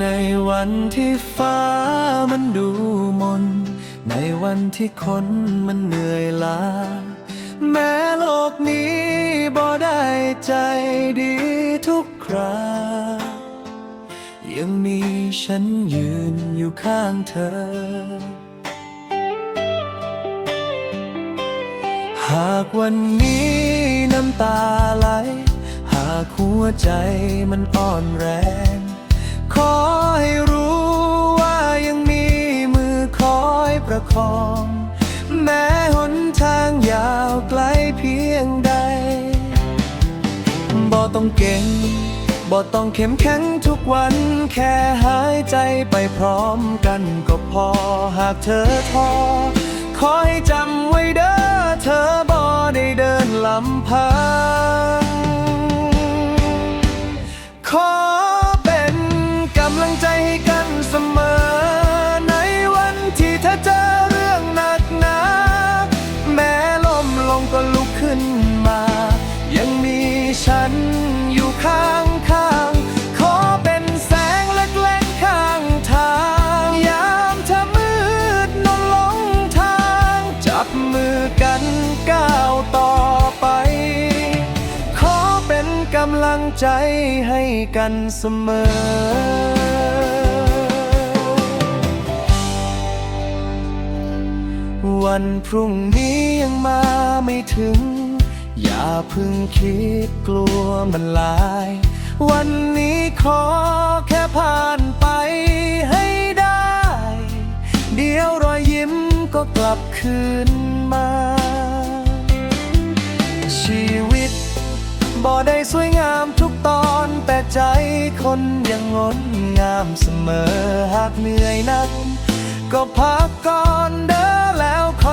ในวันที่ฟ้ามันดูมน ในวันที่คนมันเหนื่อยล้า แม้โลกนี้บ่ได้ใจดีทุกครา ยังมีฉันยืนอยู่ข้างเธอ หากวันนี้น้ำตาไหล หากหัวใจมันอ่อนแรง ขอให้รู้ว่ายังมีมือคอยประคอง แม้หนทางยาวไกลเพียงใด บ่ต้องเก่ง บ่ต้องเข้มแข็งทุกวัน แค่หายใจไปพร้อมกันก็พอ หากเธอท้อขอให้จำไว้เด้อเธอบ่ได้เดินลำพัง ใจให้กันเสมอวันพรุ่งนี้ยังมาไม่ถึง อย่าพึ่งคิดกลัวมันลาย วันนี้ขอแค่ผ่านไปให้ได้ เดี๋ยวรอยยิ้มก็กลับคืนมา ใจคนยังงดงามเสมอหากเหนื่อยนัก ก็พักก่อนเด้อแล้วค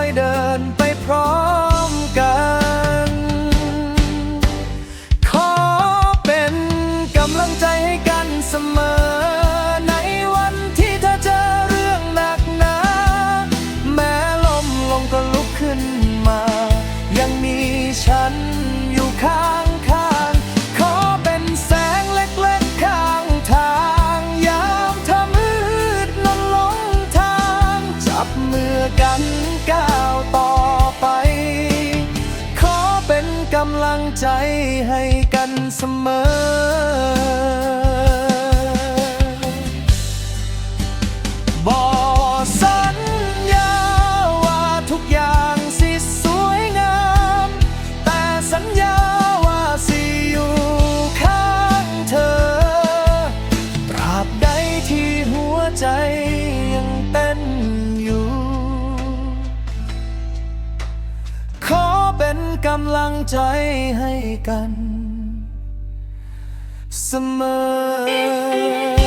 มือกันก้าวต่อไป ขอเป็นกำลังใจให้กันเสมอำลังใจให้กัน เสมอ